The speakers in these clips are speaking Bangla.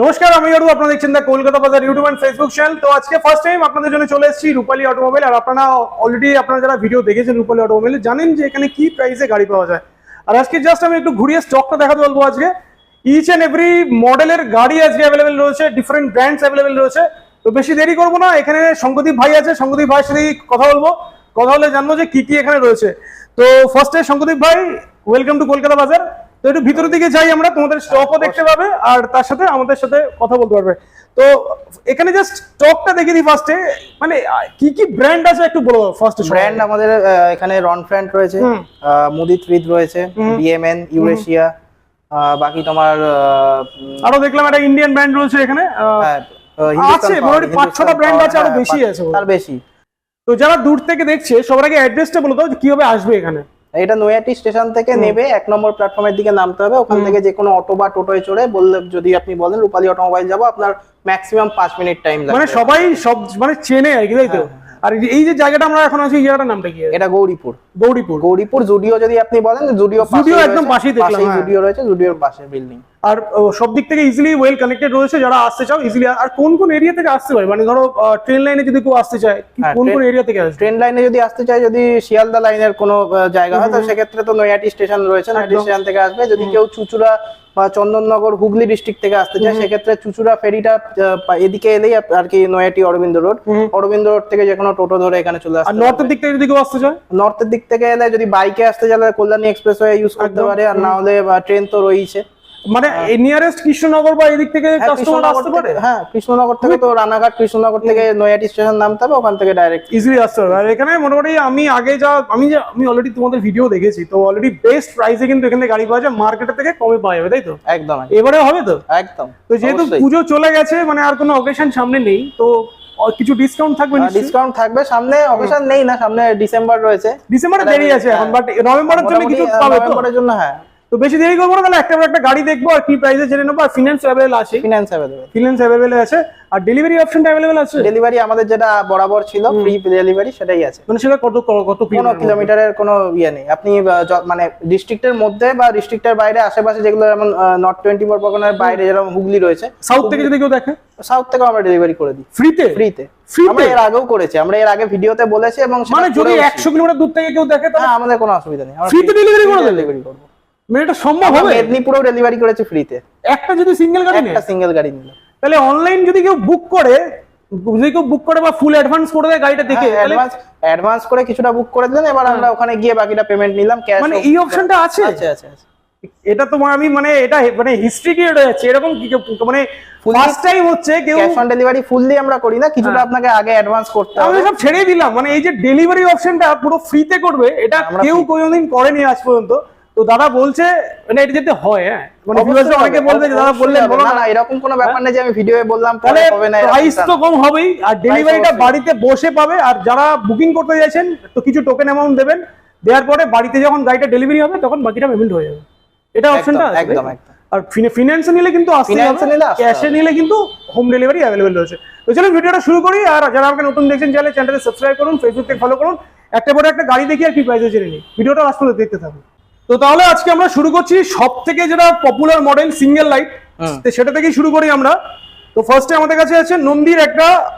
নমস্কার, আমি অরু আপনারা দেখছেন দা কলকাতা বাজার ইউটিউব এন্ড ফেসবুক চ্যানেল তো আজকে ফার্স্ট টাইম আপনাদের জন্য চলে এসেছি রূপালী অটোমোবাইল আর আপনারা অলরেডি আপনারা যারা ভিডিও দেখেছেন রূপালী অটোমোবাইল জানেন যে এখানে কি প্রাইসে গাড়ি পাওয়া যায়। আর আজকে জাস্ট আমি একটু ঘুরিয়ে স্টকটা দেখাতে বলব আজকে। ইচ এন্ড এভরি মডেলের গাড়ি আজকে অ্যাভেলেবেল রয়েছে ডিফারেন্ট ব্র্যান্ডস অ্যাভেলেবেল রয়েছে। তো বেশি দেরি করব না, এখানে শঙ্কদীপ ভাই আছে শঙ্কদীপ ভাইয়ের সাথে কথা বলব। কথা বলে জানব যে কি কি এখানে রয়েছে। তো ফার্স্টে শঙ্কদীপ ভাই ওয়েলকাম টু কলকাতা বাজার। তো একটু ভিতরের দিকে যাই আমরা তোমাদের স্টকও দেখতে পাবে আর তার সাথে আমাদের সাথে কথা বলতে পারবে। তো এখানে জাস্ট স্টকটা দেখে দিই ফার্স্টে মানে কি কি ব্র্যান্ড আছে একটু বলো ফার্স্টে ব্র্যান্ড আমাদের এখানে রন ফ্র্যান্ড রয়েছে। মুদি থ্রিদ রয়েছে বিএমএন ইউরেশিয়া বাকি তোমার আরও দেখলাম একটা ইন্ডিয়ান ব্র্যান্ড রয়েছে এখানে হ্যাঁ, আছে, পাঁচ ছটা ব্র্যান্ড আছে, আরও হ্যাঁ, বেশি আছে তার বেশি। তো যারা দূর থেকে দেখছে সবার আগে অ্যাড্রেসটা বলে দাও কীভাবে আসবে এখানে। এটা নৈয়াটি স্টেশন থেকে নেবে এক নম্বর প্ল্যাটফর্মের দিকে নামতে হবে। ওখান থেকে যে কোনো অটো বা টোটোয় চড়ে বললে যদি আপনি বলেন রূপালী অটোমোবাইল যাব আপনার ম্যাক্সিমাম পাঁচ মিনিট টাইম মানে সবাই সব মানে চেনে আর কি তাই তো? হ্যাঁ, আর এই যে জায়গাটা আমরা এখন আছি এই জায়গাটার নামটা কি? এটা গৌরীপুর। গৌরীপুর। গৌরীপুর জুডিও যদি আপনি বলেন জুডিও জুডিও একদম পাশেই দেখলাম, হ্যাঁ। জুডিও রয়েছে জুডিওর পাশে বিল্ডিং আর সব দিক থেকে ইজিলি ওয়েল কানেক্টেড রয়েছে যারা আসতে চাও ইজিলি আর কোন কোন এরিয়া থেকে আসতে পারে? মানে ধরো ট্রেন লাইনে যদি কেউ আসতে চায় হ্যাঁ, কোন কোন এরিয়া থেকে আসবে? ট্রেন লাইনে যদি আসতে চাই যদি শিয়ালদা লাইনের কোনো জায়গা হয় তো সেক্ষেত্রে তো নৈয়াটি স্টেশন রয়েছে নৈয়াটি স্টেশন থেকে আসবে। যদি কেউ চুচুড়া বা চন্দননগর হুগলি ডিস্ট্রিক্ট থেকে আসতে চায় সেক্ষেত্রে চুচুড়া ফেরিটা এদিকে এলেই আর কি নয়াটি অরবিন্দ রোড অরবিন্দ রোড থেকে যেকোনো টোটো ধরে এখানে চলে আসে নর্থের দিক থেকে যদি কেউ আসতে চায়? নর্থের দিক থেকে এলে যদি বাইকে আসতে চাইলে কল্যাণী এক্সপ্রেস ইউজ করতে পারে আর না হলে ট্রেন তো রয়েছে মানে নিয়ারেস্ট কৃষ্ণনগর বা এদিক থেকে হ্যাঁ, কাস্টমার আসতে পারে? হ্যাঁ কৃষ্ণনগর থেকে তো রানাঘাট কৃষ্ণনগর থেকে নৈয়াটি স্টেশন নামতে হবে ওখান থেকে ডাইরেক্ট ইজিলি আসতে পারবে আর এখানে মোটামুটি আমি আগে যা আমি যা আমি অলরেডি তোমাদের ভিডিও দেখেছি তো অলরেডি বেস্ট প্রাইসে কিন্তু এখানে গাড়ি পাওয়া যায় মার্কেটের থেকে কমে পাওয়া যাবে তাই তো? একদম এবারে হবে তো? একদম তো যেহেতু পুজো চলে গেছে মানে আর কোনো অকেশন সামনে নেই তো কিছু ডিসকাউন্ট থাকবে ডিসকাউন্ট থাকবে। সামনে অকেশন নেই না সামনে ডিসেম্বর রয়েছে। ডিসেম্বরে দেরি আছে এখন বাট নভেম্বরের জন্য কিছু পাবে নভেম্বরের জন্য হ্যাঁ। তো বেশি দেরি করব না তাহলে একটা একটা গাড়ি দেখব আর কি প্রাইসে জেনে নেব আর ফিনান্স অ্যাভেলেবল আছে। ফিনান্স অ্যাভেলেবল ফিনান্স অ্যাভেলেবল আছে। আর ডেলিভারি অপশনটা অ্যাভেলেবল আছে? ডেলিভারি আমাদের যেটা বরাবর ছিল ফ্রি ডেলিভারি সেটাই আছে। মানে সেটা কত কত কোনো কিলোমিটারের কোনো ইয়ে নেই। আপনি মানে ডিস্ট্রিক্টের মধ্যে বা ডিস্ট্রিক্টের বাইরে আশেপাশে যেগুলো যেমন নর্থ টোয়েন্টি ফোর পরগনার বাইরে যেরকম হুগলি রয়েছে সাউথ থেকে যদি কেউ দেখে? সাউথ থেকেও আমরা ডেলিভারি করে দিই। ফ্রিতে ফ্রিতে? আমরা এর আগেও করেছি। আমরা এর আগে ভিডিওতে বলেছি এবং মানে যদি। একশো কিলোমিটার দূর থেকে কেউ দেখে তাহলে আমাদের কোনো অসুবিধা নেই। Free তে delivery করে ডেলিভারি করব। মানে এটা সম্ভব হবে? মেদিনীপুরেও ডেলিভারি করেছি ফ্রিতে একটা যদি সিঙ্গেল গাড়ি নেয়? একটা সিঙ্গেল গাড়ি নিলে। তাহলে অনলাইন যদি কেউ বুক করে যদি কেউ বুক করে বা ফুল অ্যাডভান্স করে দেয় গাড়িটা দেখে অ্যাডভান্স অ্যাডভান্স করে কিছুটা বুক করে দিলেন এবার আমরা ওখানে গিয়ে বাকিটা পেমেন্ট নিলাম ক্যাশ মানে এই অপশনটা আছে? আছে আছে। এটা তোমার আমি মানে এটা মানে হিস্ট্রি হয়ে যাচ্ছে। এরকম মানে ফার্স্ট টাইম হচ্ছে কেউ ক্যাশ অন ডেলিভারি ফুললি আমরা করি না কিছুটা হ্যাঁ। আপনাকে আগে অ্যাডভান্স করতে আমি সব ছেড়েই দিলাম। মানে এই যে ডেলিভারি অপশনটা পুরো ফ্রিতে করবে এটা কেউ কোনোদিন করেনি আজ পর্যন্ত। তো দাদা বলছে মানে এটা যেতে হয় হ্যাঁ? মানে রা অনেকে বলবে যে দাদা বললেন বলো না না। না এরকম কোনো ব্যাপার নেই যে আমি ভিডিওে বললাম তাহলে হবে না প্রাইস তো কম হবেই আর ডেলিভারিটা বাড়িতে বসে পাবে আর যারা বুকিং করতে চাইছেন তো কিছু টোকেন অ্যামাউন্ট দেবেন দেওয়ার পরে বাড়িতে যখন গাড়িটা ডেলিভারি হবে তখন বাকিটা পেমেন্ট হয়ে যাবে। এটা অপশনটা একদম, একদম। আর ফিনান্সে নিলে কিন্তু Finance নিলে ক্যাশে নিলে কিন্তু হোম ডেলিভারি অ্যাভেলেবেল রয়েছে। তো চলুন ভিডিওটা শুরু করি আর যারা আমাকে নতুন দেখছেন চাইলে চ্যানেলটা সাবস্ক্রাইব করুন ফেসবুক থেকে ফলো করুন। একটা পরে একটা গাড়ি দেখি আর কি প্রাইসে জেনে নিই ভিডিওটা লাস্ট পর্যন্ত দেখতে থাকুন। তো তাহলে আজকে আমরা শুরু করছি সব থেকে যেটা পপুলার মডেল সিঙ্গেল লাইট। সেটা থেকেই শুরু করি আমরা। তো ফার্স্টে আমাদের কাছে আছে নন্দীর একটা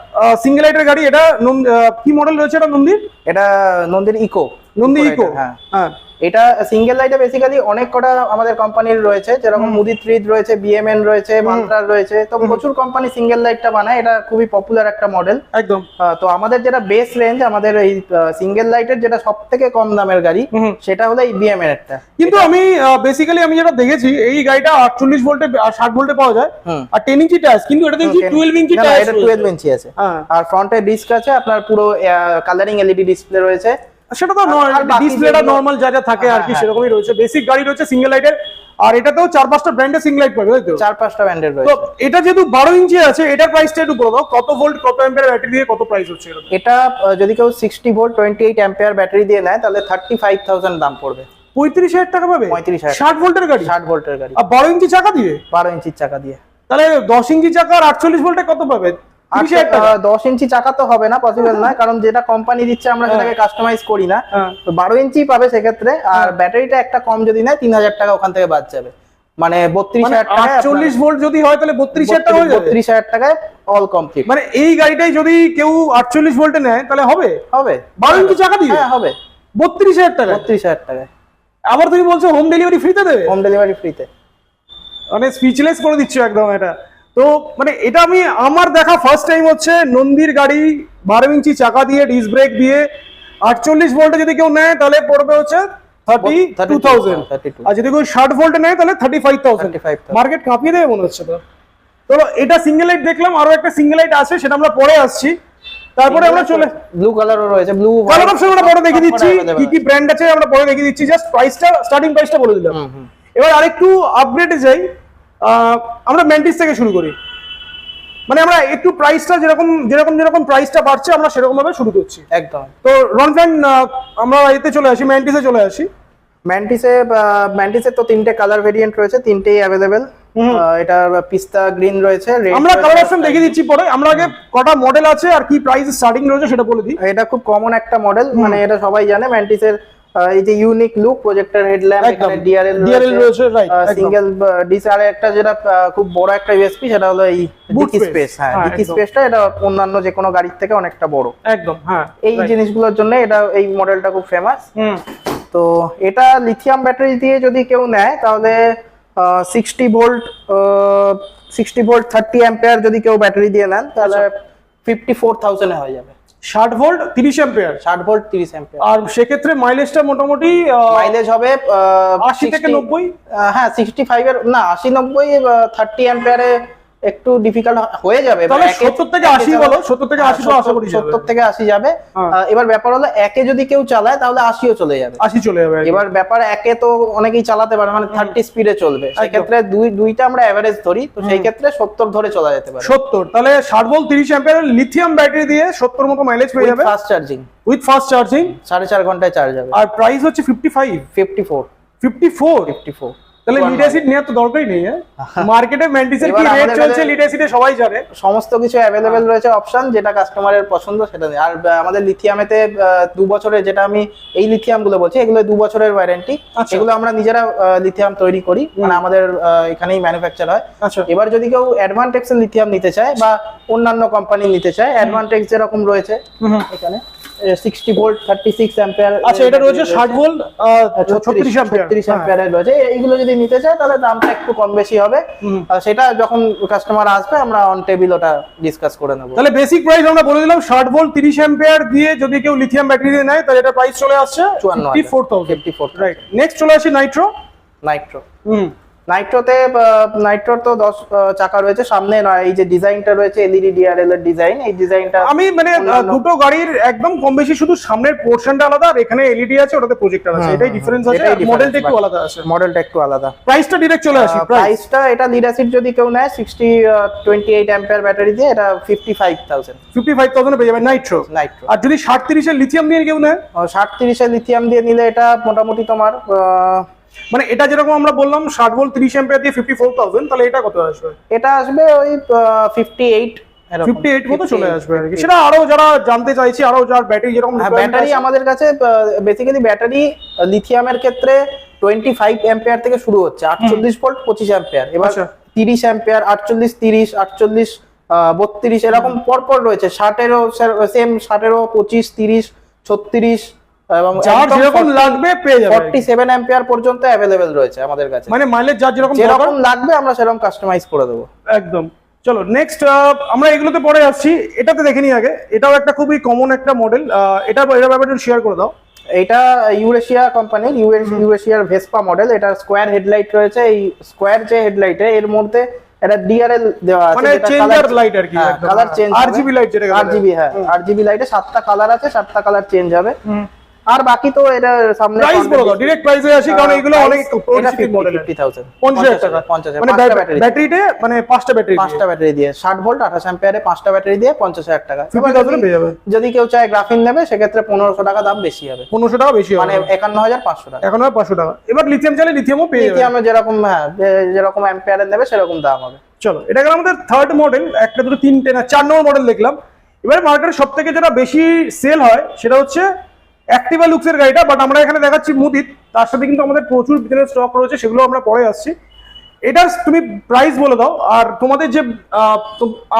সিঙ্গেল লাইটের গাড়ি। এটা নন্দ- কি মডেল রয়েছে এটা নন্দীর? এটা নন্দীর ইকো নন্দী ইকো হ্যাঁ। হ্যাঁ। এটা সিঙ্গেল লাইটে বেসিক্যালি অনেক কটা আমাদের কোম্পানির রয়েছে যেরকম মুদি থ্রিড রয়েছে বিএমএন রয়েছে মান্ত্রার রয়েছে তো প্রচুর কোম্পানি সিঙ্গেল লাইটটা বানায় এটা খুবই পপুলার একটা মডেল একদম। তো আমাদের যেটা বেস রেঞ্জ আমাদের এই সিঙ্গেল লাইটের যেটা সব থেকে কম দামের গাড়ি। সেটা হলো এই বিএমএন এরটা কিন্তু আমি বেসিক্যালি আমি যেটা দেখেছি এই গাড়িটা আটচল্লিশ ভোল্টে ষাট ভোল্টে পাওয়া যায়। আর টেন ইঞ্চি টায়ার কিন্তু এটা দেখছি টুয়েলভ ইঞ্চি টায়ার এটা টুয়েলভ ইঞ্চি আছে। হ্যাঁ। আর ফ্রন্টে ডিস্ক আছে আপনার পুরো কালারিং এলইডি ডিসপ্লে রয়েছে। সেটা তো ডিসপ্লেটা নর্মাল যা যা থাকে আর কি হ্যাঁ, সেরকমই রয়েছে। বেসিক গাড়ি রয়েছে সিঙ্গেল লাইটের আর এটাতেও চার পাঁচটা ব্র্যান্ডের সিঙ্গেল লাইট পাবে তো? চার পাঁচটা ব্যান্ডের তো এটা যেহেতু বারো ইঞ্চি আছে এটার প্রাইসটা একটু বলে কত ভোল্ট কত অ্যাম্পিয়ার ব্যাটারি দিয়ে কত প্রাইস হচ্ছে এটা যদি কেউ sixty volt twenty eight ampere battery দিয়ে নেয় তাহলে থার্টি ফাইভ থাউজেন্ড দাম পড়বে। পঁয়ত্রিশ হাজার টাকা পাবে? 35,000 ষাট ভোল্টের গাড়ি? ষাট ভোল্টের গাড়ি। আর বারো ইঞ্চি চাকা দিয়ে? বারো ইঞ্চির চাকা দিয়ে। তাহলে দশ ইঞ্চি চাকা আর আটচল্লিশ ভোল্টে কত পাবে? টাকা দশ ইঞ্চি চাকা তো হবে না পসিবল নয় কারণ যেটা কোম্পানি দিচ্ছে আমরা সেটাকে কাস্টমাইজ করি না। হ্যাঁ। তো বারো ইঞ্চি পাবে সেক্ষেত্রে আর ব্যাটারিটা একটা কম যদি নেয় তিন হাজার টাকা ওখান থেকে বাদ যাবে। মানে বত্রিশ মানে হাজার টাকায় আটচল্লিশ ভোল্ট যদি হয় তাহলে বত্রিশ হাজার টাকা হয়ে যাবে। বত্রিশ হাজার টাকায় অল কমপ্লিট মানে এই গাড়িটাই যদি কেউ আটচল্লিশ ভোল্টে নেয় তাহলে হবে? হবে। বারো ইঞ্চি চাকা দিয়ে? হ্যাঁ হবে। বত্রিশ হাজার টাকা বত্রিশ হাজার টাকায়। আবার তুমি বলছো হোম ডেলিভারি ফ্রিতে দেবে? হোম ডেলিভারি ফ্রিতে মানে স্পিচলেস করে দিচ্ছ একদম এটা। তো মানে এটা আমি আমার দেখা ফার্স্ট টাইম হচ্ছে নন্দীর গাড়ি বারো ইঞ্চি চাকা দিয়ে ডিস ব্রেক দিয়ে আটচল্লিশ ভোল্টে যদি কেউ নেয় তাহলে পড়বে হচ্ছে থার্টি টু থাউজেন্ড আর যদি কেউ ষাট ভোল্টে নেয় তাহলে থার্টি ফাইভ থাউজেন্ড মার্কেট কাঁপিয়ে দেবে মনে হচ্ছে তো তো এটা সিঙ্গেল লাইট দেখলাম আরও একটা সিঙ্গেল লাইট আছে সেটা আমরা পরে আসছি। তারপরে আমরা চলে ব্লু কালারও রয়েছে ব্লু কালার অপশন আমরা পরে দেখিয়ে দিচ্ছি কি কি ব্র্যান্ড আছে আমরা পরে দেখিয়ে দিচ্ছি। জাস্ট প্রাইসটা স্টার্টিং প্রাইসটা বলে দিলাম। এবার আরেকটু আপগ্রেডে যাই। আমরা ম্যান্টিস থেকে শুরু করি। মানে আমরা একটু প্রাইসটা যেরকম যেরকম যেরকম প্রাইসটা বাড়ছে আমরা সেরকম ভাবে শুরু করছি। একদম। তো রন ফ্যান আমরা এতে চলে আসি ম্যান্টিসে চলে আসি। ম্যান্টিসে ম্যান্টিসের তো তিনটে কালার ভেরিয়েন্ট রয়েছে তিনটেই অ্যাভেলেবেল এটা পিস্তা গ্রিন রয়েছে আমরা কালার অপশন দেখিয়ে দিচ্ছি পরে। আমরা আগে কটা মডেল আছে আর কি প্রাইস স্টার্টিং রয়েছে সেটা বলে দিই। এটা খুব কমন একটা মডেল মানে এটা সবাই জানে ম্যান্টিসের এই যে ইউনিক লুক প্রজেক্টর হেডল্যাম্প এখানে ডিআরএল DRL রয়েছে, একদম। সিঙ্গেল ডিস আর একটা যেটা খুব বড় একটা ইউএসপি সেটা হলো এই ডিকি স্পেস হ্যাঁ হ্যাঁ, ডিকি স্পেসটা এটা অন্যান্য যে কোনো গাড়ির থেকে অনেকটা বড়। একদম হ্যাঁ এই জিনিসগুলোর জন্য এটা এই মডেলটা খুব ফেমাস হুম। তো এটা লিথিয়াম ব্যাটারি দিয়ে যদি কেউ নেয় তাহলে sixty volt sixty volt thirty ampere যদি কেউ ব্যাটারি দিয়ে নেন তাহলে ফিফটি ফোর থাউজেন্ডে হয়ে যাবে। ষাট ভোল্ট তিরিশ অ্যাম্পিয়ার ষাট ভোল্ট তিরিশ অ্যাম্পেয়ার আর সেক্ষেত্রে মাইলেজটা মোটামুটি মাইলেজ হবে 80 থেকে 60 90? আহ, হ্যাঁ সিক্সটি ফাইভ এর না আশি নব্বই থার্টি অ্যাম্পেয়ারে একটু ডিফিকাল্ট হয়ে যাবে তাহলে এবার একে- 70 থেকে একে 80 চালা- বলো, 70 থেকে হ্যাঁ, 80 আশা করি যাবে। 70 থেকে আশি যাবে। হ্যাঁ। এবার ব্যাপার হলো একে যদি কেউ চালায় তাহলে আশিও চলে যাবে। আশি চলে যাবে এবার ব্যাপার একে তো অনেকেই চালাতে পারে মানে থার্টি স্পিডে চলবে। সেক্ষেত্রে দুই দুইটা আমরা অ্যাভারেজ ধরি তো সেই ক্ষেত্রে সত্তর ধরে চলা যেতে পারে। সত্তর। তাহলে ষাট ভোল্ট তিরিশ অ্যাম্পিয়ার লিথিয়াম ব্যাটারি দিয়ে সত্তর মতো মাইলেজ পেয়ে যাবে। Fast charging with fast charging সাড়ে চার ঘন্টায় চার্জ হবে। আর প্রাইস হচ্ছে fifty five fifty four fifty four fifty four তাহলে লিড নেওয়ার তো দরকারই নেই মার্কেটে ম্যান্টিসের কি রেট চলছে কাছে- সবাই জানে। সমস্ত কিছু অ্যাভেলেবেল রয়েছে অপশন যেটা কাস্টমারের পছন্দ সেটা নেই। আর আমাদের লিথিয়ামেতে দু বছরের যেটা আমি এই লিথিয়ামগুলো বলছি এগুলো দু বছরের ওয়ারেন্টি আচ্ছা। এগুলো আমরা নিজেরা লিথিয়াম তৈরি করি মানে আমাদের এখানেই ম্যানুফ্যাকচার হয়। আচ্ছা। এবার যদি কেউ অ্যাডভান্টেক্স এর লিথিয়াম নিতে চায় বা অন্যান্য কোম্পানি নিতে চায় অ্যাডভান্টেক্স যেরকম রয়েছে এখানে। Sixty volt thirty six ampere আচ্ছা এটা রয়েছে ষাট ভোল্ট ছত্রিশ ছত্রিশ অ্যাম্পিয়ারের রয়েছে। এইগুলো যদি নিতে চায় তাহলে দামটা একটু কম বেশি হবে। সেটা যখন কাস্টমার আসবে আমরা অন টেবিল ওটা ডিসকাস করে নেব। তাহলে বেসিক প্রাইস আমরা বলে দিলাম ষাট ভোল্ট তিরিশ অ্যাম্পিয়ার দিয়ে যদি কেউ লিথিয়াম ব্যাটারি দিয়ে নেয় তাহলে এটা প্রাইস চলে আসছে চুয়ান্ন ফোর থাউজেন্ড রাইট নেক্সট চলে আসি নাইট্রো নাইট্রো হুম। নাইট্রোতে নাইট্রোর তো দশ চাকা রয়েছে। সামনে নয় এই যে ডিজাইনটা রয়েছে এলইডি ডিআরএল এর ডিজাইন এই ডিজাইনটা আমি মানে দুটো গাড়ির একদম কম বেশি শুধু সামনের পোর্শনটা আলাদা আর এখানে এলইডি আছে ওটাতে প্রজেক্টর আছে। এটাই ডিফারেন্স আছে মডেলটা একটু আলাদা আছে। মডেলটা একটু আলাদা। প্রাইসটা ডিরেক্ট চলে আসি প্রাইসটা এটা লিড অ্যাসিড যদি কেউ নেয় sixty twenty eight ampere battery দিয়ে এটা fifty five thousand fifty five thousand পেয়ে যাবে নাইট্রো নাইট্রো আর যদি ষাট তিরিশের লিথিয়াম দিয়ে কেউ নেয়? ষাট তিরিশের লিথিয়াম দিয়ে নিলে এটা মোটামুটি তোমার মানে এটা যেরকম আমরা বললাম ষাট ভোল্ট তিরিশ অ্যাম্পিয়ার দিয়ে ফিফটি ফোর থাউজেন্ড তাহলে এটা কত আসবে? এটা আসবে ওই ফিফটি এইট ফিফটি এইট মতো চলে আসবে আর কি। সেটা আরও যারা জানতে চাইছে আরও যার ব্যাটারি যেরকম ব্যাটারি আমাদের কাছে বেসিক্যালি ব্যাটারি লিথিয়ামের ক্ষেত্রে টোয়েন্টি ফাইভ অ্যাম্পিয়ার থেকে শুরু হচ্ছে আটচল্লিশ ভোল্ট পঁচিশ অ্যাম্পিয়ার এবার আচ্ছা। তিরিশ অ্যাম্পিয়ার আটচল্লিশ তিরিশ আটচল্লিশ বত্রিশ এরকম পরপর রয়েছে। ষাটেরও সেম ষাটেরও পঁচিশ তিরিশ ছত্রিশ এবং যার যেরকম লাগবে পেয়ে যাবে। অ্যাম্পিয়ার পর্যন্ত রয়েছে আমাদের কাছে। মানে মাইলেজ যার যেরকম যেরকম লাগবে আমরা সেরকম কাস্টমাইজ করে দেবো। একদম। চলো নেক্সট আমরা এগুলোতে পরে আসছি। এটাতে দেখে নিই আগে। এটাও একটা খুবই কমন একটা মডেল এটা ব্যাপারে শেয়ার করে দাও। এটা ইউরেশিয়া কোম্পানির ইউরেশিয়ার ভেসপা মডেল এটা স্কোয়ার হেডলাইট রয়েছে। এই স্কোয়ার যে হেডলাইট এর মধ্যে এটা ডিআরএল দেওয়া আছে মানে চেঞ্জার লাইট আর কি কালার চেঞ্জ আরজিবি লাইট যেটা আরজিবি হ্যাঁ আরজিবি লাইটে সাতটা কালার আছে সাতটা কালার চেঞ্জ হবে। আর বাকি তো এটা সামনে প্রাইস বলে দাও ডিরেক্ট প্রাইসে আসি কারণ এগুলো অনেক পরিচিত মডেল ফিফটি থাউজেন্ড পঞ্চাশ হাজার। টাকা পঞ্চাশ মানে পাঁচটা ব্যাটারি ব্যাটারিতে মানে পাঁচটা ব্যাটারি পাঁচটা ব্যাটারি দিয়ে। ষাট ভোল্ট আঠাশ অ্যাম্পিয়ারে পাঁচটা ব্যাটারি দিয়ে পঞ্চাশ হাজার টাকা। ফিফটি এবার থাউজেন্ড যদি- পেয়ে যাবে। যদি কেউ চায় গ্রাফিন নেবে সেক্ষেত্রে পনেরোশো টাকা দাম বেশি হবে। পনেরোশো টাকা বেশি মানে মানে একান্ন হাজার পাঁচশো টাকা। এখন আর পাঁচশো টাকা। এবার লিথিয়াম চাইলে লিথিয়ামও পেয়ে যাবে। লিথিয়ামে যেরকম হ্যাঁ যেরকম অ্যাম্পিয়ারের নেবে সেরকম দাম হবে। চলো এটা গেল আমাদের থার্ড মডেল একটা দুটো তিনটে না চার নম্বর মডেল দেখলাম। এবার মার্কেটে সব থেকে যেটা বেশি সেল হয় সেটা হচ্ছে অ্যাক্টিভা লুকসের গাড়িটা বাট আমরা এখানে দেখাচ্ছি মুদিত তার সাথে কিন্তু আমাদের প্রচুর ভিতরে স্টক রয়েছে সেগুলো আমরা পরে আসছি। এটার তুমি প্রাইস বলে দাও আর তোমাদের যে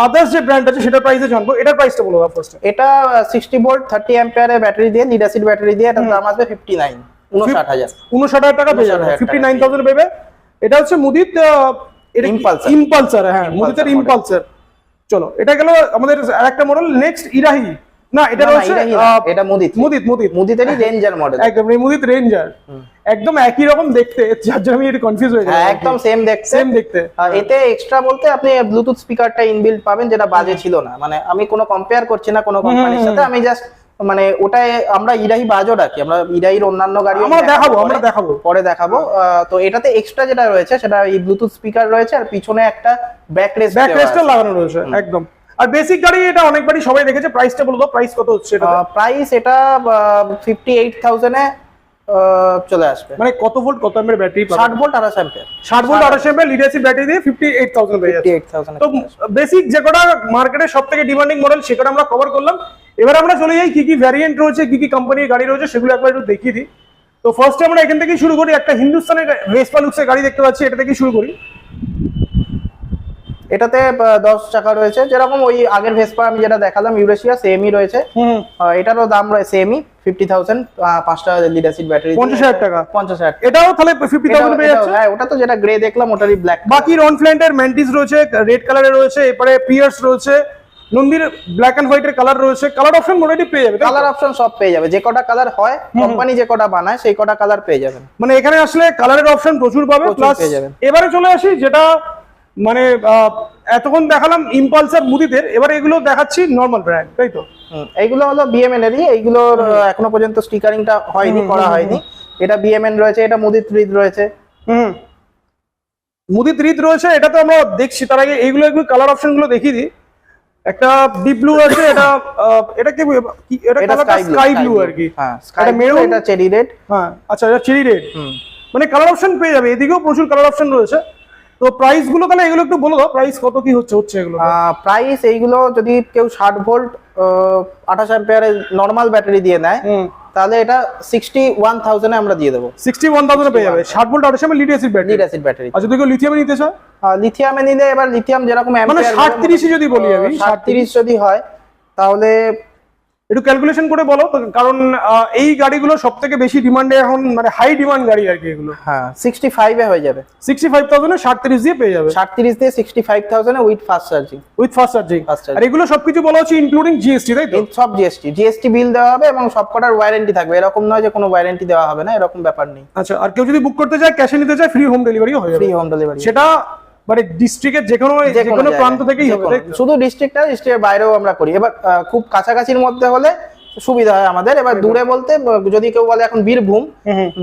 আদার্স যে ব্র্যান্ড আছে সেটা প্রাইসে জানব। এটার প্রাইসটা বলে দাও ফার্স্ট এটা সিক্সটি ভোল্ট থার্টি অ্যাম্পিয়ারের ব্যাটারি দিয়ে লিড অ্যাসিড ব্যাটারি দিয়ে এটার দাম আসবে ফিফটি নাইন উনষাট হাজার উনষাট হাজার টাকা পেয়ে যাবে। 59,000 ফিফটি নাইন থাউজেন্ড পেবে। এটা হচ্ছে মুদিত Impulsar. ইম্পালসার হ্যাঁ মুদিতের. ইম্পালসার চলো এটা গেল আমাদের আরেকটা মডেল নেক্সট ইরাহি না এটা রয়েছে এটা মুদিত। মুদিত মুদিত। মুদিতেরই রেঞ্জার মডেল একদম মুদিত রেঞ্জার একদম একই রকম দেখতে যার জন্য আমি একটু কনফিউজ হয়ে হ্যাঁ একদম সেম দেখতে। সেম দেখতে। এতে এক্সট্রা বলতে আপনি ব্লুটুথ স্পিকারটা ইনবিল্ট পাবেন যেটা বাজে ছিল না। মানে আমি কোনো কম্পেয়ার করছি না কোনো কোম্পানির সাথে। আমি জাস্ট মানে ওটাই আমরা ইরাহি বাজও রাখি আমরা ইরাহির অন্যান্য গাড়ি আমরা দেখাবো আমরা দেখাবো। পরে দেখাবো। তো এটাতে এক্সট্রা যেটা রয়েছে সেটা এই ব্লুটুথ স্পিকার রয়েছে আর পিছনে একটা ব্যাক রেস্ট ব্যাক রেস্টার লাগানো রয়েছে একদম। আর বেসিক গাড়ি এটা অনেকবারই সবাই দেখেছে প্রাইসটা বলে দাও প্রাইস কত হচ্ছে এটা প্রাইস এটা ফিফটি এইট থাউজেন্ডে চলে আসবে। মানে কত ভোল্ট কত এমএর ব্যাটারি ষাট ভোল্ট আঠাশ অ্যাম্পিয়ার ষাট ভোল্ট আড়াইশো এমএর লিড অ্যাসিড ব্যাটারি দিয়ে ফিফটি এইট থাউজেন্ড যাচ্ছে। তো বেসিক যে কটা মার্কেটের সব থেকে ডিমান্ডিং মডেল সে কটা আমরা কভার করলাম। এবার আমরা চলে যাই কি কি ভ্যারিয়েন্ট রয়েছে কি কি কোম্পানির গাড়ি রয়েছে সেগুলো একবার একটু দেখিয়ে দিই। তো ফার্স্টে আমরা এখান থেকেই শুরু করি একটা হিন্দুস্তানের ভেসপা লুক্সের গাড়ি দেখতে পাচ্ছি এটা থেকে শুরু করি। এটাতে দশ চাকা রয়েছে। যেরকম ওই আগের ভেসপা আমি যেটা দেখালাম ইউরেশিয়া সেমই রয়েছে। এটারও দাম রয়েছে সেমই ফিফটি থাউজেন্ড পাঁচটা লিড অ্যাসিড ব্যাটারি পঞ্চাশ হাজার টাকা? পঞ্চাশ হাজার এটাও তাহলে ফিফটি থাউজেন্ড পেয়ে যাচ্ছে? হ্যাঁ ওটা তো যেটা গ্রে দেখলাম ওটারই ব্ল্যাক বাকি রন ফ্ল্যান্ডের ম্যান্টিস রয়েছে রেড কালারের রয়েছে এরপরে পিয়ার্স রয়েছে নন্দীর ব্ল্যাক হোয়াইটের কালার রয়েছে। কালার অপশন মোটামুটি পেয়ে যাবে কালার অপশন সব পেয়ে যাবে। যে কটা কালার হয় কোম্পানি যে কটা বানায় সেই কটা কালার পেয়ে যাবেন মানে এখানে আসলে কালারের অপশন প্রচুর পাবে প্লাস এবারে চলে আসি যেটা মানে এতক্ষণ দেখালাম ইম্পালসার মুদিদের এবার এগুলো দেখাচ্ছি নর্মাল ব্র্যান্ড তাই তো? এইগুলো হলো বিএমএন এরই এইগুলোর এখনও পর্যন্ত স্টিকারিংটা হয়নি করা হয়নি। এটা বিএমএন রয়েছে এটা মুদিত রিদ রয়েছে। হুম। মুদিত রিত রয়েছে এটা তো আমরা দেখছি তার আগে এইগুলো এগুলো কালার অপশনগুলো দেখিয়ে দিই। একটা ডিপ ব্লু আছে এটা এটা কি এটা কালারটা স্কাই ব্লু আর কি। হ্যাঁ স্কাই এটা মেরুন এটা চেরি রেড হ্যাঁ আচ্ছা এটা চেরি রেড মানে কালার অপশন পেয়ে যাবে এদিকেও প্রচুর কালার অপশন রয়েছে। তো প্রাইসগুলো তাহলে এগুলো একটু বলে দাও প্রাইস কত কি হচ্ছে হচ্ছে এগুলো? প্রাইস এইগুলো যদি কেউ ষাট ভোল্ট আঠাশ অ্যাম্পিয়ারের নর্মাল ব্যাটারি দিয়ে নেয় তাহলে এটা সিক্সটি ওয়ান থাউজেন্ডে আমরা দিয়ে দেবো। সিক্সটি ওয়ান থাউজেন্ড পেয়ে যাবে। ষাট ভোল্ট আড়াইশো lead acid battery lead acid battery আর যদি কেউ লিথিয়ামে নিতে চায়? লিথিয়ামে নিলে এবার লিথিয়াম যেরকম মানে ষাট তিরিশে যদি বলি আমি ষাট তিরিশ যদি হয় তাহলে একটু ক্যালকুলেশন করে বলো তো, কারণ এই গাড়িগুলো সব থেকে বেশি ডিমান্ডে এখন মানে হাই ডিমান্ড গাড়ি আর কি এগুলো। হ্যাঁ সিক্সটি ফাইভে হয়ে যাবে। সিক্সটি ফাইভ থাউজেন্ডে ষাট তিরিশ দিয়ে পেয়ে যাবে। ষাট তিরিশ দিয়ে sixty five থাউজেন্ডে with fast charging with fast charging. আর এগুলো সবকিছু বলা হচ্ছে ইনক্লুডিং জিএসটি তাই তো? সব জিএসটি জিএসটি বিল দেওয়া হবে এবং সবকটার ওয়ারেন্টি থাকবে। এরকম নয় যে কোনো ওয়ারেন্টি দেওয়া হবে না এরকম ব্যাপার নেই। আচ্ছা আর কেউ যদি বুক করতে চায় ক্যাশে নিতে চায় ফ্রি হোম ডেলিভারিও হয়ে যাবে। ফ্রি হোম ডেলিভারি সেটা মানে ডিস্ট্রিক্টের যে কোনো যে কোনো প্রান্ত থেকেই? শুধু ডিস্ট্রিক্টের বাইরেও আমরা করি। এবার খুব কাছাকাছির মধ্যে হলে সুবিধা হয় আমাদের। এবার দূরে বলতে যদি কেউ বলে এখন বীরভূম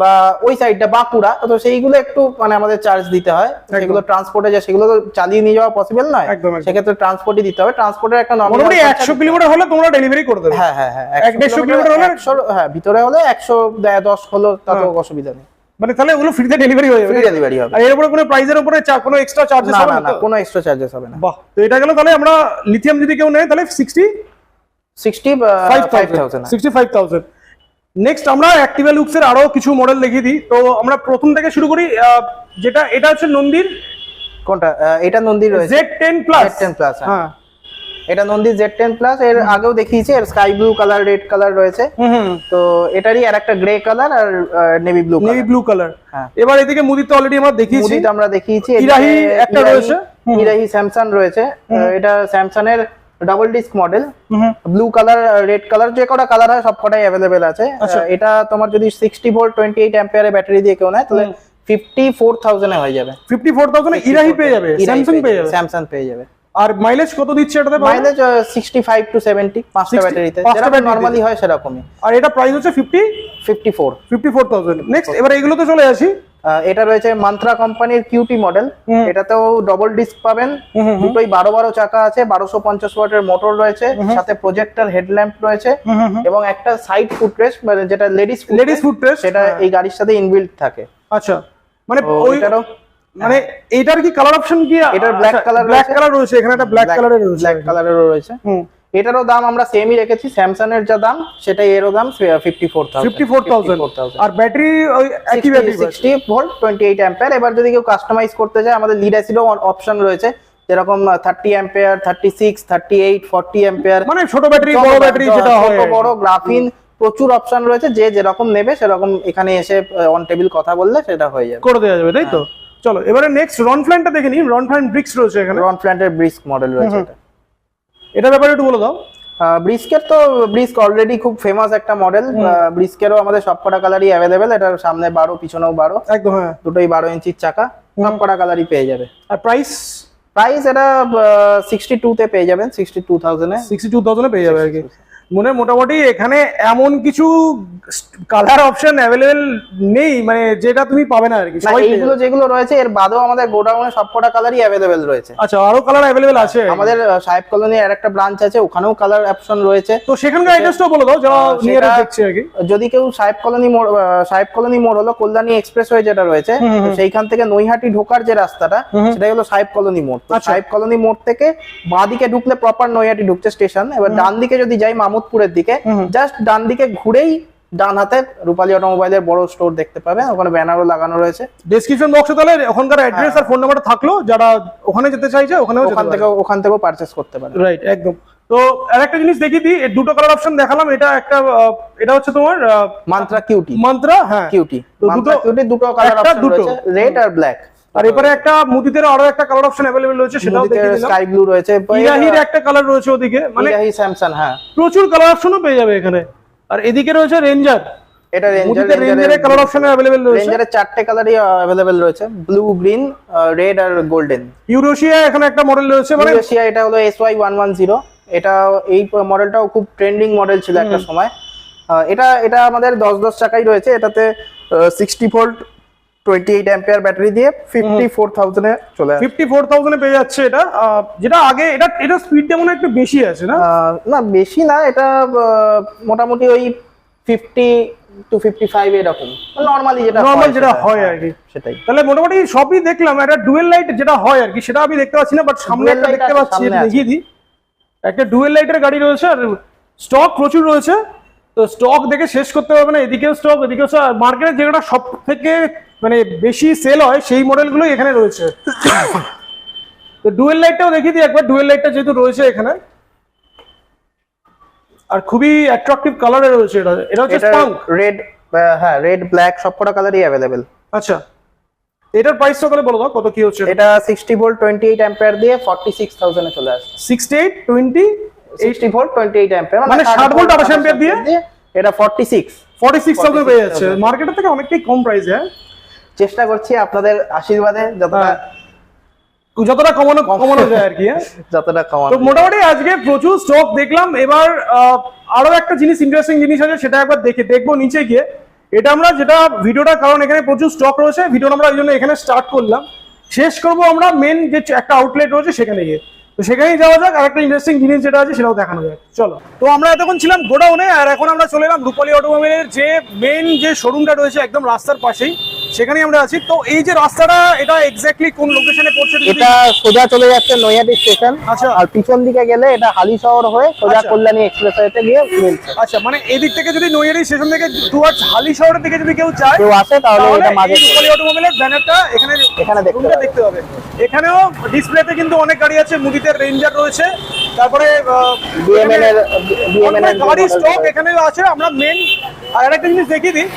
বা ওই সাইডটা বাঁকুড়া তো সেইগুলো একটু মানে আমাদের চার্জ দিতে হয়। সেগুলো ট্রান্সপোর্টে যায় সেগুলো তো চালিয়ে নিয়ে যাওয়া পসিবল নয়। সেক্ষেত্রে ট্রান্সপোর্টই দিতে হবে। ট্রান্সপোর্টের একটা মোটামুটি একশো কিলোমিটার হলে তোমরা ডেলিভারি করে দেবে। হ্যাঁ হ্যাঁ হ্যাঁ এক কিলোমিটার হলে হ্যাঁ ভিতরে হলে একশো দশ হলো তাতেও অসুবিধা নেই। মানে তাহলে ওগুলো ফ্রিতে ডেলিভারি হয়ে যাবে ডেলিভারি হবে। আর এর উপরে কোনো প্রাইজের উপরে কোনো এক্সট্রা চার্জেস হবে না কোনো এক্সট্রা চার্জেস হবে না। বাহ তো এটা গেল তাহলে আমরা লিথিয়াম যদি কেউ নেয় তাহলে sixty sixty five five thousand thousand sixty five thousand next আমরা অ্যাক্টিভা লুকসের আরও কিছু মডেল দেখিয়ে দিই। তো আমরা প্রথম থেকে শুরু করি যেটা এটা হচ্ছে নন্দীর কোনটা? এটা নন্দীর রয়েছে। Z ten plus Z10 Plus, হ্যাঁ। এটা নন্দীর জেড টেন প্লাস এর আগেও দেখিয়েছি এর sky blue colour red colour রয়েছে। তো এটারই আর একটা গ্রে কালার আর navy blue navy blue colour. এবার এদিকে মুদিতে অলরেডি আমরা দেখিয়েছি। মুদিতে আমরা দেখিয়েছি ইরাহি একটা রয়েছে। ইরাহি স্যামসাং রয়েছে। এটা স্যামসাং এর double disc model. Blue colour red colour যে কটা কালার হয় সব কটাই অ্যাভেলেবেল আছে। আচ্ছা। এটা তোমার যদি সিক্সটি ভোল্ট টোয়েন্টি এইট অ্যাম্পিয়ারের ব্যাটারি দিয়ে কেউ নেয় তাহলে ফিফটি ফোর থাউজেন্ডে হয়ে যাবে। ফিফটি ফোর থাউজেন্ড ইরাহি পেয়ে যাবে স্যামসাং পেয়ে যাবে স্যামসাং পেয়ে যাবে। আর মাইলেজ কত দিচ্ছে এটাতে mileage sixty five to seventy পাঁচটা 60 ব্যাটারিতে যেরকম battery হয় সেরকমই। আর এটা প্রাইস হচ্ছে fifty fifty four fifty four thousand next এবার এগুলোতে চলে আসি। এটা রয়েছে মান্ত্রা কোম্পানির কিউটি মডেল। এটাতেও ডবল ডিস্ক পাবেন। দুটোই বারো বারো চাকা আছে বারোশো পঞ্চাশ ওয়াটের মোটর রয়েছে সাথে প্রজেক্টর হেডল্যাম্প রয়েছে। এবং একটা সাইড ফুটরেস্ট মানে যেটা লেডিস লেডিস ফুড টেস্ট সেটা এই গাড়ির সাথে ইনবিল্ট থাকে। আচ্ছা। মানে তো ওই এটারও মানে এটার কি কালার অপশন কি? এটার black color ব্ল্যাক। কালার রয়েছে এখানে একটা ব্ল্যাক কালারের রয়েছে। ব্ল্যাক কালারেরও রয়েছে। হুম। এটারও দাম আমরা সেমই রেখেছি স্যামসাং এর যা দাম সেটাই এরও দাম fifty four fifty four thousand আর ব্যাটারি একই battery sixty volt twenty eight ampere এবার যদি কেউ কাস্টমাইজ করতে চায় আমাদের লিড অ্যাসিডও অপশন রয়েছে। যেরকম thirty ampere thirty six thirty eight forty ampere মানে ছোট ব্যাটারি বড় ব্যাটারি যেটা হয় ছোট বড় গ্রাফিন প্রচুর অপশন রয়েছে। যে যেরকম নেবে সেরকম এখানে এসে অন টেবিল কথা বললে সেটা হয়ে যাবে। করে দেওয়া যাবে তাই তো? চলো এবারে নেক্সট রন ফ্ল্যানটা দেখে নিই। রন ফ্ল্যান ব্রিক্স রয়েছে এখানে। রন ফ্ল্যান্টের ব্রিস্ক মডেল রয়েছে এটা। এটা ব্যাপারে একটু বলে দাও। ব্রিস্কের তো ব্রিস্ক অলরেডি খুব ফেমাস একটা মডেল ব্রিস্কেরও আমাদের সবকটা কালারই অ্যাভেলেবেল এটার সামনে বারো পিছনেও বারো। একদম হ্যাঁ। দুটোই বারো ইঞ্চির চাকা। সবকটা কালারই পেয়ে যাবে। আর প্রাইস প্রাইস এটা সিক্সটি টু তে পেয়ে যাবেন সিক্সটি টু থাউজেন্ডে সিক্সটি টু থাউজেন্ডে পেয়ে যাবে আর কি। মনে হয় মোটামুটি এখানে এমন কিছু কালার অপশন অ্যাভেলেবেল নেই মানে যেটা তুমি পাবে না আর কি সবাই এইগুলো যেগুলো রয়েছে এর বাদেও আমাদের গোডাউনে সবকটা কালারই অ্যাভেলেবেল রয়েছে। আচ্ছা আরও কালার অ্যাভেলেবেল আছে? আমাদের সাহেব কলোনি আর একটা ব্রাঞ্চ আছে ওখানেও কালার অপশন রয়েছে। তো সেখানকার অ্যাড্রেসটাও বলে দাও যারা নিয়ারে দেখছে আর কি। যদি কেউ সাহেব কলোনি মোড় সাহেব কলোনি মোড় হলো কল্যাণী এক্সপ্রেসওয়ে যেটা রয়েছে তো সেইখান থেকে নৈহাটি ঢোকার যে রাস্তাটা সেটাই হলো সাহেব কলোনি মোড়। তো আচ্ছা। সাহেব কলোনি মোড় থেকে বাঁ দিকে ঢুকলে প্রপার নৈহাটি ঢুকছে স্টেশন এবার ডান দিকে যদি যাই মামুদপুরের দিকে জাস্ট ডান দিকে ঘুরেই ডান হাতে রূপালী অটোমোবাইলের বড় স্টোর দেখতে পাবেন ওখানে ব্যানারও লাগানো রয়েছে। ডেসক্রিপশন বক্সে তাহলে ওখানকার অ্যাড্রেস আর ফোন নাম্বারটা থাকল যারা ওখানে যেতে চাইছে ওখানেও ওখান থেকে ওখান থেকেও পারচেস করতে পারে রাইট একদম। তো আর একটা জিনিস দেখি দিই দুটো কালার অপশন দেখালাম এটা একটা এটা হচ্ছে তোমার মান্ত্রা কিউটি মন্ত্রা হ্যাঁ। কিউটি দুটো- কিউটি দুটো কালার অপশন দুটো। রয়েছে রেড আর ব্ল্যাক আর এবারে একটা মুদিদের আরও একটা কালার অপশন অ্যাভেলেবেল রয়েছে সেটাও দেখিয়ে দিলাম। স্কাই ব্লু রয়েছে ইরাহির একটা কালার রয়েছে ওদিকে মানে ইরাহি স্যামসাং হ্যাঁ। প্রচুর কালার অপশনও পেয়ে যাবে এখানে। আর এদিকে রয়েছে রেঞ্জার এটা রেঞ্জার রেঞ্জারের কালার অপশন অ্যাভেলেবেল রয়েছে। রেঞ্জারের চারটে কালারই অ্যাভেলেবেল রয়েছে ব্লু গ্রিন রেড আর গোল্ডেন ইউরোশিয়া এখানে একটা মডেল রয়েছে মানে ইউরেশিয়া এটা হলো S Y one one zero এটা এই মডেলটাও খুব ট্রেন্ডিং মডেল ছিল একটা সময়। এটা এটা আমাদের দশ দশ চাকাই রয়েছে এটাতে sixty volt twenty eight ampere battery দিয়ে ফিফটি ফোর থাউজেন্ডে চলে আসে। ফিফটি ফোর থাউজেন্ডে পেয়ে যাচ্ছে এটা। যেটা আগে এটা এটা স্পিড একটু বেশি আছে না? না বেশি না এটা মোটামুটি ওই ফিফটি টু ফিফটি ফাইভ এরকম। নর্মালি যেটা নর্মাল হয় যেটা হয় হ্যাঁ, আর কি। সেটাই। তাহলে মোটামুটি সবই দেখলাম ডুয়েল লাইট যেটা হয় আর কি সেটা আমি দেখতে পাচ্ছি না বাট সামনে একটা দেখতে পাচ্ছি। দেখিয়ে দিই। একটা ডুয়েল লাইটের গাড়ি রয়েছে আর স্টক প্রচুর রয়েছে। তো স্টক দেখে শেষ করতে পারবে না এদিকেও স্টক এদিকেও মার্কেটে যেটা সব থেকে মানে বেশি সেল হয় সেই মডেলগুলোই এখানে রয়েছে। তো ডুয়েল লাইটটাও দেখিয়ে দিই একবার ডুয়েল লাইটটা যেহেতু রয়েছে এখানে। আর খুবই অ্যাট্রাকটিভ কালারে রয়েছে এটা। এটা হচ্ছে এটা স্পাঙ্ক রেড হ্যাঁ রেড ব্ল্যাক সবকটা কালারই অ্যাভেলেবেল আচ্ছা। এটার প্রাইসটা তাহলে বলো দাও কত কি হচ্ছে? এটা sixty volt twenty eight ampere দিয়ে ফর্টি সিক্স থাউজেন্ডে চলে আসছে। Sixty eight twenty sixty volt twenty eight ampere মানে 60 ভোল্ট 28 অ্যাম্পিয়ার দিয়ে? এটা forty six forty six thousand পেয়ে যাচ্ছে মার্কেটের থেকে অনেকটাই কম প্রাইসে হ্যাঁ? চেষ্টা করছি আপনাদের আশীর্বাদে যতটা হ্যাঁ। যতটা কমানো কমানো যায় আর কি হ্যাঁ। যতটা তো কমানো মোটামুটি আজকে প্রচুর স্টক দেখলাম। এবার আরও একটা জিনিস ইন্টারেস্টিং জিনিস আছে সেটা একবার দেখে দেখব নিচে গিয়ে। এটা আমরা যেটা ভিডিওটা কারণ এখানে প্রচুর স্টক রয়েছে ভিডিওটা আমরা ওই জন্য এখানে স্টার্ট করলাম। শেষ করব আমরা মেন যে একটা আউটলেট রয়েছে সেখানে গিয়ে। তো সেখানেই যাওয়া যাক আর একটা ইন্টারেস্টিং জিনিস যেটা আছে সেটাও দেখানো যাক। চলো। তো আমরা এতক্ষণ ছিলাম গোডাউনে আর এখন আমরা চলে এলাম রূপালী অটোমোবাইলের যে মেন যে শোরুমটা রয়েছে একদম রাস্তার পাশেই। সেখানেই আমরা আছি। তো এই যে রাস্তাটা এটা এক্স্যাক্টলি কোন লোকেশনে পড়ছে এটা সোজা চলে যাচ্ছে নৈহাটি স্টেশন। আচ্ছা। আর পিছন দিকে গেলে এটা হালি শহর হয়ে সোজা কল্যাণী এক্সপ্রেস এক্সপ্রেসওয়েতে গিয়ে মিলছে আচ্ছা মানে এদিক থেকে যদি নৈয়ারি স্টেশন থেকে টুয়ার্ডস হালি শহরের দিকে যদি কেউ চায় কেউ আসে তাহলে এটা মাঝে রূপালী অটোমোবাইলের ব্যানারটা এখানে এখানে দেখতে পাবে। হবে। এখানেও ডিসপ্লেতে কিন্তু অনেক গাড়ি আছে মুদিতে রেঞ্জার রয়েছে। তারপরে বিএমএন এর বিএমএন এর গাড়ি স্টক। এখানেও আছে। আমরা মেন আর একটা জিনিস দেখিয়ে দিই।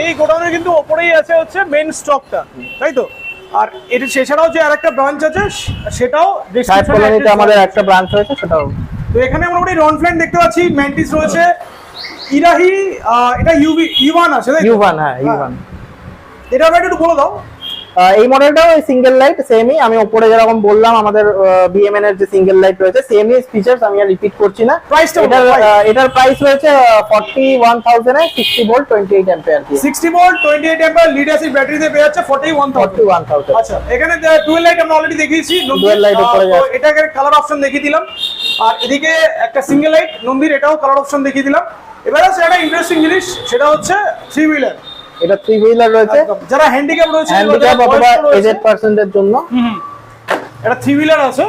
এই গোডাউনের কিন্তু ওপরেই আছে হচ্ছে মেন স্টকটা তাই তো? আর এটা সেছাড়াও যে আরেকটা ব্রাঞ্চ আছে সেটাও সাহেব কলোনিতে আমাদের একটা ব্রাঞ্চ আছে সেটাও। তো এখানে আমরা মোটামুটি রন ফ্ল্যান দেখতে পাচ্ছি ম্যান্টিস রয়েছে ইরাহি এটা ইউভি ইউয়ান আছে তাই তো? ইউভান হ্যাঁ এটা একটু বলে দাও এই মডেলটাও সিঙ্গেল লাইট সেমই আমি উপরে যেরকম বললাম আমাদের বিএমএন এর যে সিঙ্গেল লাইট রয়েছে সেমই ফিচার্স আমি আর রিপিট করছি না। এটার এটার প্রাইস রয়েছে forty one thousand sixty volt twenty eight ampere দিয়ে। 60 volt 28 ampere lead acid battery দিয়ে পেয়ে যাচ্ছে 41000 ফর্টি ওয়ান থাউজেন্ড আচ্ছা এখানে ডুয়েল লাইট আমরা অলরেডি দেখিয়েছি light আহ, উপরে তো যাচ্ছে। এটা কালার অপশন দেখিয়ে দিলাম। আর এদিকে একটা সিঙ্গেল লাইট নন্দীর এটাও কালার অপশন দেখিয়ে দিলাম। এবার আছে একটা ইন্টারেস্টিং জিনিস সেটা হচ্ছে থ্রি হুইলার এটা থ্রি হুইলার রয়েছে। যারা হ্যান্ডিক্যাপ রয়েছে হ্যান্ডিক্যাপ অথবা এজেড পার্সেন্টের জন্য। এটা থ্রি হুইলার আছে।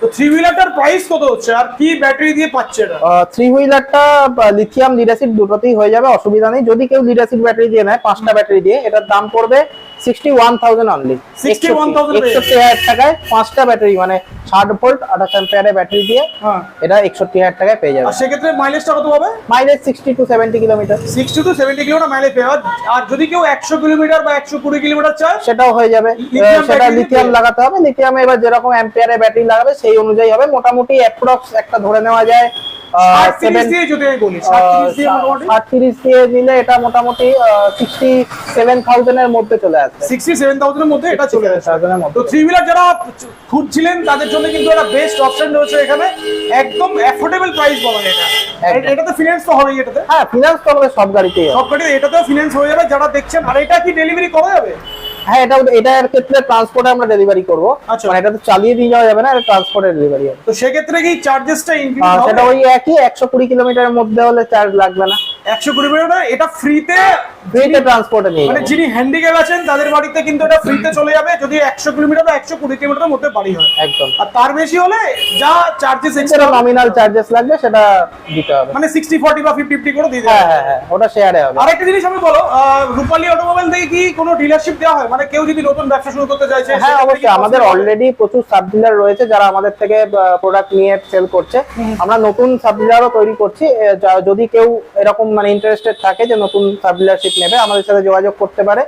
তো থ্রি হুইলারটার প্রাইস কত হচ্ছে? আর কি ব্যাটারি দিয়ে পাচ্ছে এটা? থ্রি হুইলারটা লিথিয়াম লিড অ্যাসিড দুটোতেই হয়ে যাবে অসুবিধা নেই। যদি কেউ লিড অ্যাসিড ব্যাটারি দিয়ে নেয় পাঁচটা ব্যাটারি দিয়ে এটার দাম পড়বে সিক্সটি ওয়ান থাউজেন্ড অনলি 61,000 একষট্টি হাজার টাকায় পাঁচটা ব্যাটারি মানে ষাট ভোল্ট আঠাশ অ্যাম্পিয়ারের ব্যাটারি দিয়ে হ্যাঁ। এটা একষট্টি হাজার টাকায় পেয়ে যাবে। আর সেক্ষেত্রে মাইলেজটা কত হবে? Mileage sixty two seventy kilometre sixty two seventy kilometre mileage পেয়ে আর যদি কেউ একশো কিলোমিটার বা একশো কুড়ি কিলোমিটার চায়? সেটাও হয়ে যাবে। সেটা লিথিয়াম লাগাতে হবে। লিথিয়ামে এবার যেরকম অ্যাম্পিয়ারের ব্যাটারি লাগাবে সেই অনুযায়ী হবে। মোটামুটি অ্যাপ্রক্স একটা ধরে নেওয়া যায় ষাট দিয়ে যদি আমি বলি ষাট তিরিশ দিয়ে মোটামুটি? ষাট তিরিশ দিয়ে নিলে এটা মোটামুটি সিক্সটি সেভেন থাউজেন্ডের মধ্যে চলে আসবে। সিক্সটি সেভেন থাউজেন্ডের মধ্যে এটা চলে আসে তো থ্রি হুইলার যারা খুঁজছিলেন তাদের জন্য কিন্তু একটা বেস্ট অপশন রয়েছে এখানে। একদম অ্যাফোর্ডেবল প্রাইস বলা এটা। একদম। এটাতে ফিনান্স তো হবেই এটাতে। হ্যাঁ ফিনান্স তো আমাদের সব গাড়িতেই হয়। সব গাড়ি এটাতেও ফিনান্স হয়ে যাবে। যারা দেখছেন আর এটা কি ডেলিভারি করা যাবে? হ্যাঁ এটা এটার ক্ষেত্রে ট্রান্সপোর্টে আমরা ডেলিভারি করব। আচ্ছা। মানে এটা তো চালিয়ে দিয়ে যাওয়া যাবে না এটা ট্রান্সপোর্টে ডেলিভারি হবে। তো সেক্ষেত্রে কি চার্জেসটা ইনক্রিজ হবে? সেটা ওই একই একশো কুড়ি কিলোমিটারের মধ্যে হলে চার্জ লাগবে না। একশো কুড়ি কিলোমিটার এটা ফ্রিতে ফ্রিতে ট্রান্সপোর্টে নিয়ে মানে যিনি হ্যান্ডিক্যাপ আছেন তাদের বাড়িতে কিন্তু এটা ফ্রিতে চলে যাবে। যদি একশো কিলোমিটার বা একশো কুড়ি কিলোমিটারের মধ্যে বাড়ি হয়। একদম। আর তার বেশি হলে যা চার্জেস এক্সট্রা নমিনাল চার্জেস লাগবে সেটা দিতে হবে। মানে সিক্সটি ফর্টি বা ফিফটি ফিফটি করে দিয়ে হ্যাঁ হ্যাঁ হ্যাঁ ওটা শেয়ারে হবে। আরেকটা জিনিস আমি বলো রূপালী অটোমোবাইল থেকে কি কোনো ডিলারশিপ দেওয়া হয়? মানে কেউ যদি নতুন ব্যবসা শুরু করতে চাইছে হ্যাঁ অবশ্যই। আমাদের অলরেডি প্রচুর সাব ডিলার রয়েছে যারা আমাদের থেকে প্রোডাক্ট নিয়ে সেল করছে। আমরা নতুন সাব ডিলারও তৈরি করছি। যদি কেউ এরকম মানে ইন্টারেস্টেড থাকে যে নতুন সাব ডিলারশিপ নেবে আমাদের সাথে যোগাযোগ করতে পারে।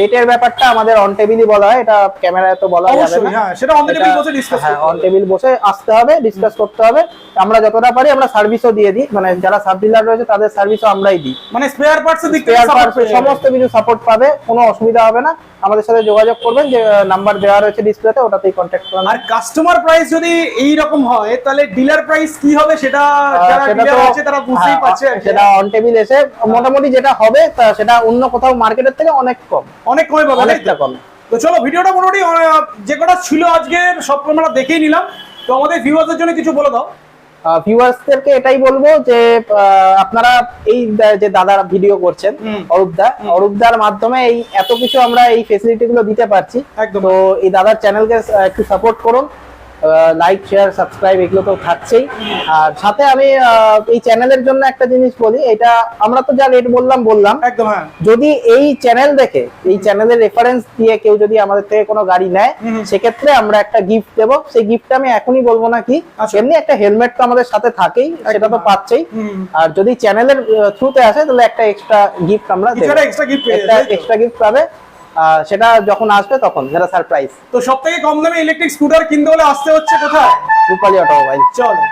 রেটের ব্যাপারটা আমাদের অন টেবিলই বলা হয় এটা ক্যামেরায় তো বলা যাবে না। হ্যাঁ সেটা অন টেবিল বসে ডিসকাস হ্যাঁ অন টেবিল বসে আসতে হবে ডিসকাস করতে হবে। আমরা যতটা পারি আমরা সার্ভিসও দিয়ে দিই মানে যারা সাব ডিলার রয়েছে তাদের সার্ভিসও আমরাই দিই। মানে স্পেয়ার পার্টস দিক থেকে। সমস্ত কিছু সাপোর্ট পাবে কোনো অসুবিধা হবে না। আমাদের সাথে যোগাযোগ করবেন যে নাম্বার দেওয়া রয়েছে ডিসপ্লেতে ওটাতেই কন্ট্যাক্ট করবেন আর কাস্টমার প্রাইস যদি এই রকম হয় তাহলে ডিলার প্রাইস কি হবে সেটা যারা ডিলার আছে তারা বুঝতেই হ্যাঁ, পারছে সেটা অন টেবিল এসে মোটামুটি যেটা হবে তা সেটা অন্য কোথাও মার্কেটের থেকে অনেক কম। অনেক কমে পাবে অনেকটা কম। তো চলো ভিডিওটা মোটামুটি যে কটা ছিল আজকে সব আমরা দেখেই নিলাম। তো আমাদের ভিউয়ারদের জন্য কিছু বলে দাও। ভিউয়ার্সদেরকে এটাই বলব যে আপনারা এই যে দাদা ভিডিও করছেন অরূপদা অরূপদার মাধ্যমে এই এত কিছু আমরা এই ফেসিলিটি গুলো দিতে পারছি। তো এই দাদার চ্যানেলকে একটু সাপোর্ট করুন। লাইক শেয়ার সাবস্ক্রাইব এগুলো তো থাকছেই। আর সাথে আমি এই চ্যানেলের জন্য একটা জিনিস বলি এটা আমরা তো যা রেট বললাম বললাম। একদম হ্যাঁ। যদি এই চ্যানেল দেখে এই চ্যানেলের রেফারেন্স দিয়ে কেউ যদি আমাদের থেকে কোনো গাড়ি নেয় সেক্ষেত্রে আমরা একটা গিফট দেবো। সেই গিফটটা আমি এখনই বলব না কি আচ্ছা। এমনি একটা হেলমেট তো আমাদের সাথে থাকেই সেটা তো পাচ্ছেই। আর যদি চ্যানেলের থ্রুতে আসে তাহলে একটা এক্সট্রা গিফট আমরা? এক্সট্রা গিফট পাবে। সেটা যখন আসবে তখন যেটা সারপ্রাইজ তো সব থেকে কম দামে ইলেকট্রিক স্কুটার কিনতে হলে আসতে হচ্ছে কোথায়? রূপালী অটোমোবাইল চলো।